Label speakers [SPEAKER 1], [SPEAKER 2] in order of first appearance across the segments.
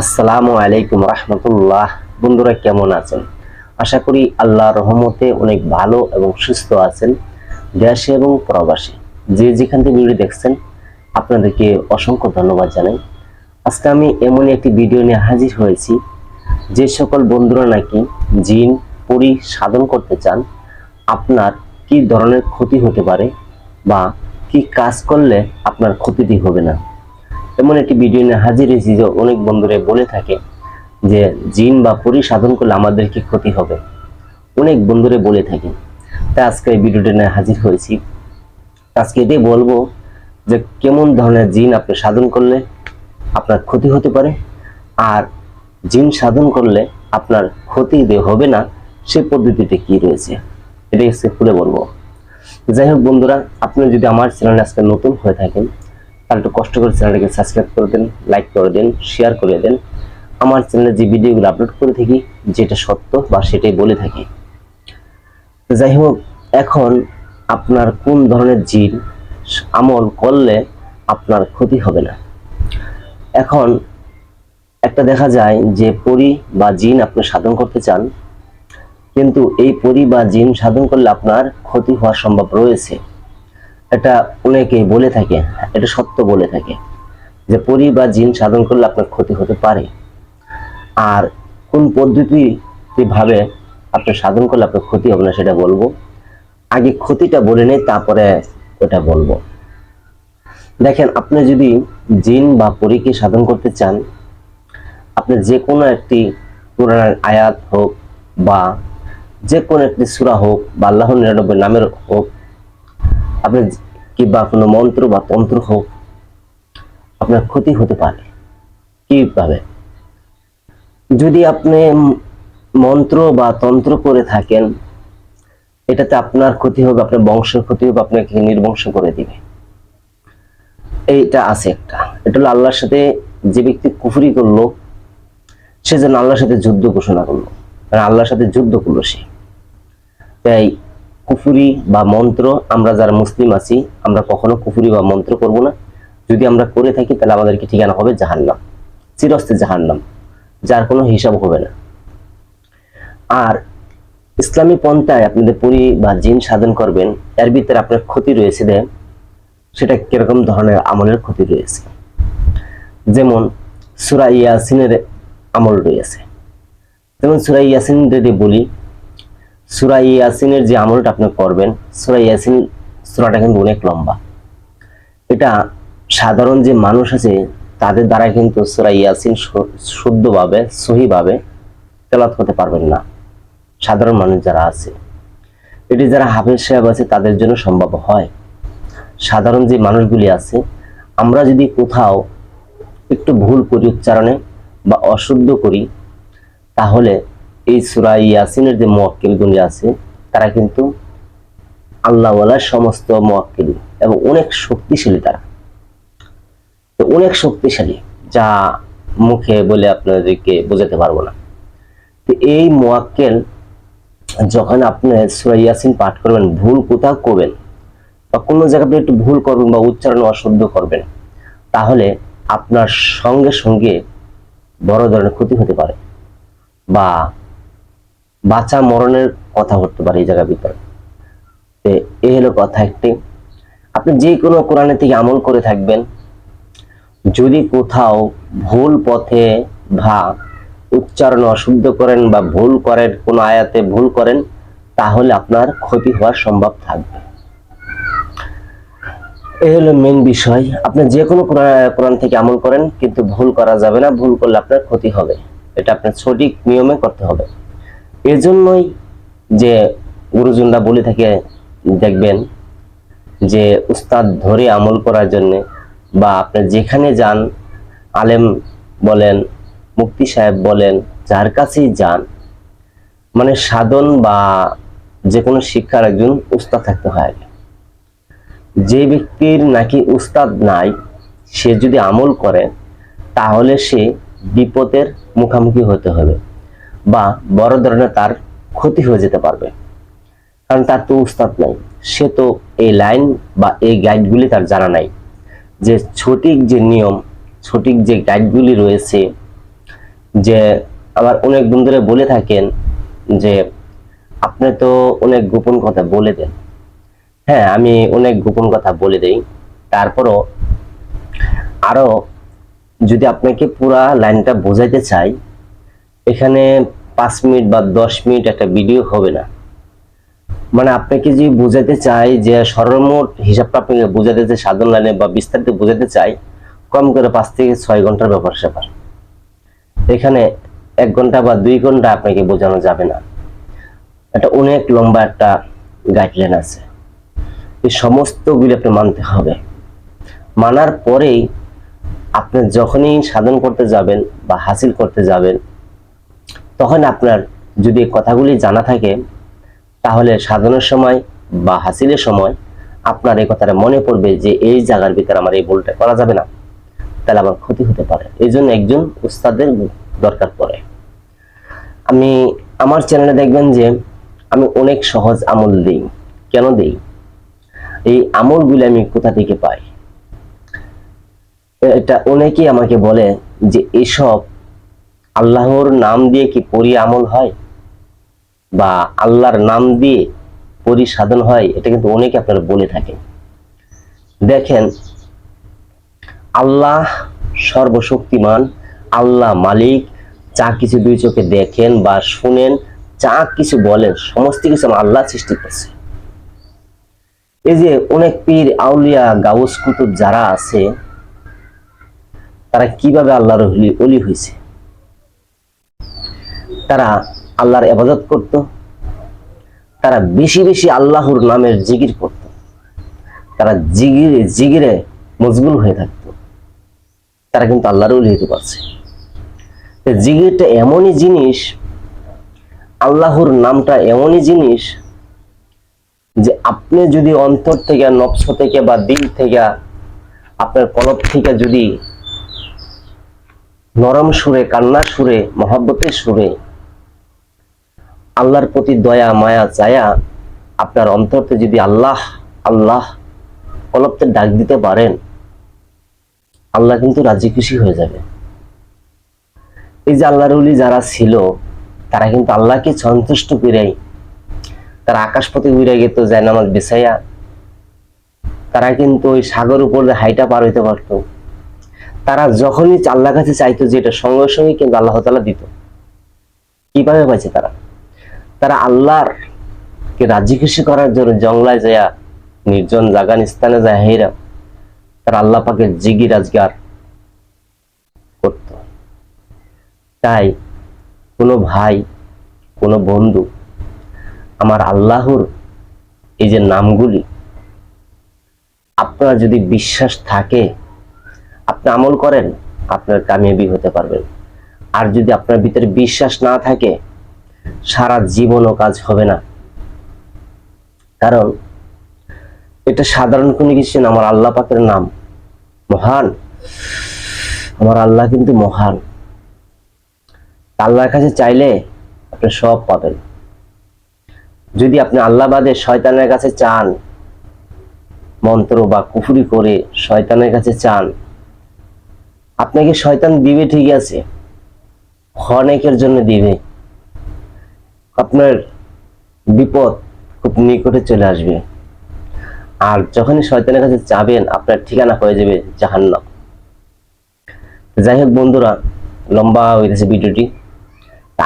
[SPEAKER 1] আসসালামু আলাইকুম রহমতুল্লাহ। বন্ধুরা, কেমন আছেন? আশা করি আল্লাহ রহমতে অনেক ভালো এবং সুস্থ আছেন দেশে এবং প্রবাসে। যে যেখান থেকে ভিডিও দেখছেন, আপনাদেরকে অসংখ্য ধন্যবাদ জানাই। আজকে আমি এমনই একটি ভিডিও নিয়ে হাজির হয়েছি। যে সকল বন্ধুরা নাকি জিন, পরি সাধন করতে চান, আপনার কি ধরনের ক্ষতি হতে পারে বা কি কাজ করলে আপনার ক্ষতিটি হবে না? এমন একটি ভিডিও নিয়ে হাজির হয়েছি যে অনেক বন্ধুরা বলে থাকে যে জিন বা পরি সাধন করলে আমাদের কি ক্ষতি হবে। অনেক বন্ধুরে বলে থাকে। তাই আজকে এই ভিডিওটা নিয়ে হাজির হয়েছি। আজকে এটাই বলব যে কেমন ধরনের জিন আপনি সাধন করলে আপনার ক্ষতি হতে পারে আর জিন সাধন করলে আপনার ক্ষতি হবে না, সে পদ্ধতিতে কি রয়েছে, এটাই আজকে খুলে বলব। যাই হোক বন্ধুরা, আপনি যদি আমার চ্যানেলে আজকে নতুন হয়ে থাকেন তাহলে একটু কষ্ট করে চ্যানেলটাকে সাবস্ক্রাইব করে দেন লাইক করে দেন শেয়ার করে দেন। আমার চ্যানেলে যে ভিডিওগুলো আপলোড করে থাকি, যেটা সত্য বা সেটাই বলে থাকি। যাই হোক, এখন আপনার কোন ধরনের জিন আমল করলে আপনার ক্ষতি হবে না? এখন একটা দেখা যায় যে পরি বা জিন আপনি সাধন করতে চান, কিন্তু এই পরি বা জিন সাধন করলে আপনার ক্ষতি হওয়ার সম্ভব রয়েছে। এটা অনেকেই বলে থাকে এটা সত্য বলে থাকে যে পরি বা জিন সাধন করলে আপনার ক্ষতি হতে পারে। আর কোন পদ্ধতি ভাবে আপনি সাধন করলে আপনার ক্ষতি হবে না সেটা বলব। আগে ক্ষতিটা বলে নেই, তারপরে ওটা বলব। দেখেন, আপনি যদি জিন বা পরীকে সাধন করতে চান, আপনি যে কোনো একটি কোরআনের আয়াত হোক বা যে কোনো একটি সূরা হোক বা আল্লাহর নিরানব্বই নামের হোক আপনি কিংবা কোনো মন্ত্র বা তন্ত্র হোক, আপনার ক্ষতি হতে পারে। কীভাবে? যদি আপনি মন্ত্র বা তন্ত্র করে থাকেন, এটাতে আপনার ক্ষতি হবে, আপনার বংশের ক্ষতি হবে, আপনাকে নির্বংশ করে দিবে। এইটা আছে একটা। এটা হলো আল্লাহর সাথে যে ব্যক্তি কুফরি করল, সে যেন আল্লাহর সাথে যুদ্ধ ঘোষণা করল। মানে আল্লাহর সাথে যুদ্ধ করল সে। তাই কুফুরি বা মন্ত্র, আমরা যারা মুসলিম আছি, আমরা কখনো কুফুরি বা মন্ত্র করব না। যদি আমরা করে থাকি, তাহলে আমাদেরকে ঠিকানা হবে জাহান্নাম। চিরস্তে জাহান্নাম, যার কোনো হিসাব হবে না। আর ইসলামী পন্থায় আপনাদের পরি বা জিন সাধন করবেন, এর ভিতরে আপনার ক্ষতি রয়েছে দেন, সেটা কীরকম ধরনের আমলের ক্ষতি রয়েছে। যেমন সুরা ইয়াসিনের আমল রয়েছে। যেমন সুরা ইয়াসিন যদি বলি সুরা ইয়াসিনের যে আমলটা আপনি করবেন, সুরা ইয়াসিন সুরাটা কিন্তু অনেক লম্বা। এটা সাধারণ যে মানুষ আছে, তাদের দ্বারা কিন্তু সুরা ইয়াসিন শুদ্ধভাবে, সহিভাবে তেলাত করতে পারবেন না। সাধারণ মানুষ যারা আছে, এটি যারা হাফেজ সাহেব আছে, তাদের জন্য সম্ভব হয়। সাধারণ যে মানুষগুলি আছে, আমরা যদি কোথাও একটু ভুল করি উচ্চারণে বা অশুদ্ধ করি, তাহলে এই সুরা ইয়াসিনের যে মোয়াক্কিলগুলি আছে, তারা কিন্তু আল্লাহওয়ালার সমস্ত মোয়াক্কিল এবং অনেক শক্তিশালী তারা। অনেক শক্তিশালী, যা মুখে বলে আপনাদেরকে বোঝাতে পারব না। তো এই মোয়াক্কেল যখন আপনি সুরা ইয়াসিন পাঠ করবেন, ভুল কোথাও করবেন বা কোনো জায়গাতে একটু ভুল করবেন বা উচ্চারণ অশুদ্ধ করবেন, তাহলে আপনার সঙ্গে সঙ্গে বড় ধরনের ক্ষতি হতে পারে বা বাঁচা মরণের কথা হতে পারে এই জায়গার ভিতরে। এই হলো কথা একটি। আপনি যে কোনো কোরআনের থেকে আমল করে থাকবেন। যদি কোথাও ভুল পথে বা উচ্চারণ অশুদ্ধ করেন বা ভুল করেন, কোনো আয়াতে ভুল করেন, তাহলে আপনার ক্ষতি হওয়ার সম্ভব থাকবে। এই হলো মেন বিষয়। আপনি যে কোনো কোরআন থেকে আমল করেন, কিন্তু ভুল করা যাবে না, ভুল করলে আপনার ক্ষতি হবে। এটা আপনার সঠিক নিয়মে করতে হবে। এজন্যই যে গুরুজনরা বলে থাকে, দেখবেন যে উস্তাদ ধরে আমল করার জন্যে বা আপনি যেখানে যান, আলেম বলেন মুক্তি সাহেব বলেন, যার কাছেই যান মানে সাধন বা যে কোনো শিক্ষার একজন উস্তাদ থাকতে হয়। যে ব্যক্তির নাকি উস্তাদ নাই, সে যদি আমল করে, তাহলে সে বিপদের মুখামুখি হতে হবে। বা বড় ধরনের তার ক্ষতি হয়ে যেতে পারবে। কারণ তার তো উস্তাদ নাই। সে তো এই লাইন বা এই গাইডগুলি তার জানা নাই। যে সঠিক যে নিয়ম, সঠিক যে গাইডগুলি রয়েছে, যে আবার অনেক বন্ধুরা বলে থাকেন যে, আপনি তো অনেক গোপন কথা বলে দেন। হ্যাঁ আমি অনেক গোপন কথা বলে দেই। তারপরও আরও যদি আপনাকে পুরা লাইনটা বোঝাইতে চাই, এখানে পাঁচ মিনিট বা দশ মিনিট একটা ভিডিও হবে না। মানে আপনাকে যদি বোঝাতে চাই যে সর্বমোট হিসাবটা আপনাকে বোঝাতে চাই, সাধারণ লাইনে বা বিস্তারিত বোঝাতে চাই, কম করে পাঁচ থেকে ছয় ঘণ্টার ব্যাপার স্যাপার। এখানে এক ঘণ্টা বা দুই ঘণ্টা আপনাকে বোঝানো যাবে না। এটা অনেক লম্বা একটা গাইডলাইন আছে। এই সমস্তগুলি আপনি মানতে হবে। মানার পরেই আপনি যখনই সাধন করতে যাবেন বা হাসিল করতে যাবেন তখন আপনার যদি কথাগুলি জানা থাকে, তাহলে সাধনের সময় বা হাসিলের সময় আপনার এই কথাটা মনে পড়বে যে এই জায়গার ভিতরে আমার এই ভুলটা করা যাবে না। তাহলে আমার ক্ষতি হতে পারে। এই জন্য একজন উস্তাদের দরকার পড়ে। আমি আমার চ্যানেলে দেখবেন যে আমি অনেক সহজ আমল দিই। কেন দিই? এই আমলগুলি আমি কোথা থেকে পাই? এটা অনেকেই আমাকে বলে যে এসব আল্লাহর নাম দিয়ে কি পরি আমল হয়? বা আল্লাহর নাম দিয়ে পরি সাধন হয়? এটা কিন্তু অনেকে আপনারা বলে থাকেন। দেখেন, আল্লাহ সর্বশক্তিমান, আল্লাহ মালিক, যা কিছু দুই চোখে দেখেন বা শুনেন, যা কিছু বলেন, সমস্ত কিছু আল্লাহ সৃষ্টি করছে। এই যে অনেক পীর, আউলিয়া, গাউস কুতুব যারা আছে, তারা কীভাবে আল্লাহর অলি- হয়েছে? তারা আল্লাহর আবাদত করত, তারা বেশি বেশি আল্লাহর নামের জিগির করত, তারা জিগিরে জিগিরে মজগুল হয়ে থাকত। তারা কিন্তু আল্লাহর অলি হতে পারছে জিগিরটা এমনই জিনিস, আল্লাহর নামটা এমনই জিনিস যে আপনি যদি অন্তর থেকে নফস থেকে বা দিল থেকে, আপনার কলব থেকে যদি নরম সুরে, কান্নার সুরে, মহাব্বতের সুরে আল্লাহর প্রতি দয়া, মায়া চায়া আপনার অন্তরতে যদি আল্লাহ আল্লাহ কলবতে ডাক দিতে পারেন, আল্লাহ কিন্তু রাজি খুশি হয়ে যাবে। এই যে আল্লাহর উলি যারা ছিল, তারা কিন্তু আল্লাহকে সন্তুষ্ট করেই, তারা আকাশপথে উড়ে গেত যায় নামাজ বেসাইয়া তারা কিন্তু ওই সাগর উপর হাইটা পার হইতে পারতো। তারা যখনই আল্লাহর কাছে চাইতো যে এটা সঙ্গে সঙ্গে কিন্তু আল্লাহ তালা দিত। কীভাবে পাইছে তারা? তারা আল্লাহর কে রাজি খুশি করার জন্য জঙ্গলায় যায় নির্জন জাগান স্থানে যায় হেরা তারা আল্লাহ পাকে জিগি রাজগার করত। তাই কোনো ভাই, কোনো বন্ধু আমার আল্লাহর এই যে নামগুলি, আপনার যদি বিশ্বাস থাকে, আপনি আমল করেন, আপনার কামিয়াবি হতে পারবেন। আর যদি আপনার ভিতরে বিশ্বাস না থাকে সারা জীবনও কাজ হবে না। কারণ এটা সাধারণ কোনো কিছু না, আমার আল্লাহ পাকের নাম। মহান। আমার আল্লাহ কিন্তু মহান। আল্লাহর কাছে চাইলে আপনি সব পাবেন। যদি আপনি আল্লাহ বাদে শয়তানের কাছে চান, মন্ত্র বা কুফুরি করে শয়তানের কাছে চান, আপনাকে শয়তান দিবে ঠিক আছে। অনেকের জন্য দিবে। আপনার বিপদ খুব নিকটে চলে আসবে। আর যখনই শয়তানের কাছে যাবেন, আপনার ঠিকানা হয়ে যাবে জাহান্নাম। যাই হোক বন্ধুরা, লম্বা হইতেছে ভিডিওটি।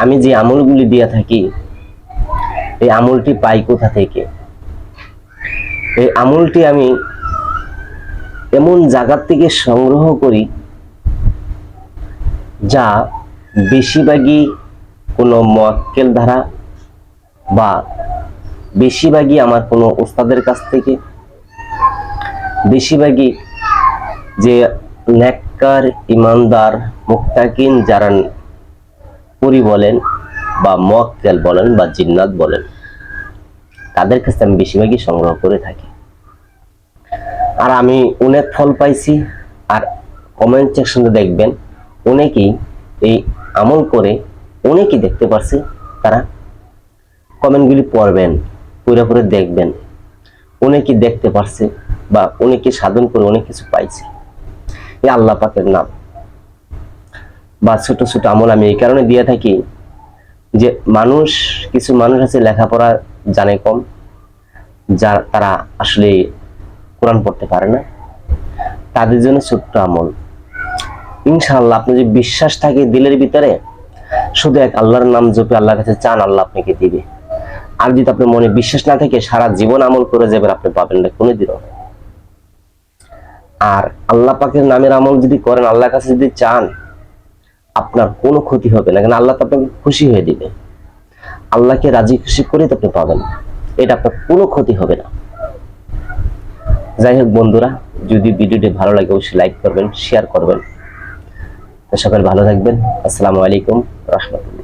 [SPEAKER 1] আমি যে আমলগুলি দিয়ে থাকি, এই আমলটি পাই কোথা থেকে? এই আমলটি আমি এমন জায়গার থেকে সংগ্রহ করি, যা বেশিরভাগই কোনো মোয়াক্কেল ধারা বা বেশিরভাগই আমার কোনো ওস্তাদের কাছ থেকে। বেশিরভাগই যে নেককার ইমানদার মুক্তাকিন যারা পরি বলেন বা মোয়াক্কেল বলেন বা জিন্নাত বলেন, তাদের কাছে আমি বেশিরভাগই সংগ্রহ করে থাকি। আর আমি অনেক ফল পাইছি, আর কমেন্ট সেকশনে দেখবেন অনেকেই এই আমল করে অনেকেই দেখতে পারছে, তারা কমেন্টগুলি পড়বেন পুরো পুরো দেখবেন। অনেকেই দেখতে পারছে বা অনেকে সাধন করে অনেক কিছু পাইছে? এই আল্লাহ পাকের নাম। বা ছোট ছোট আমল আমি এই কারণে দিয়ে থাকি যে মানুষ, কিছু মানুষ আছে লেখাপড়া জানে কম, যা তারা আসলে কোরআন পড়তে পারে না। তাদের জন্য ছোট্ট আমল। ইনশাআল্লাহ আপনি যদি বিশ্বাস থাকে দিলের ভিতরে, শুধু এক আল্লাহর নাম জপে আল্লাহর কাছে চান, আল্লাহ আপনাকে দিবে। আর যদি আপনার মনে বিশ্বাস না থাকে, সারা জীবন আমল করে যাবেন, আপনি পাবেন না, কোনোদিনও। আর আল্লাহ পাকের নামের আমল যদি করেন, আল্লাহর কাছে যদি চান, আপনার কোনো ক্ষতি হবে না, কারণ আল্লাহ তো আপনাকে খুশি হয়ে দিবে। আল্লাহকে রাজি খুশি করে তো আপনি পাবেন এটা আপনার কোনো ক্ষতি হবে না। যাই হোক বন্ধুরা, যদি ভিডিওটি ভালো লাগে, অবশ্যই লাইক করবেন শেয়ার করবেন। সকাল ভালো থাকবেন। আসসালামু আলাইকুম, রহমতুল্লাহ।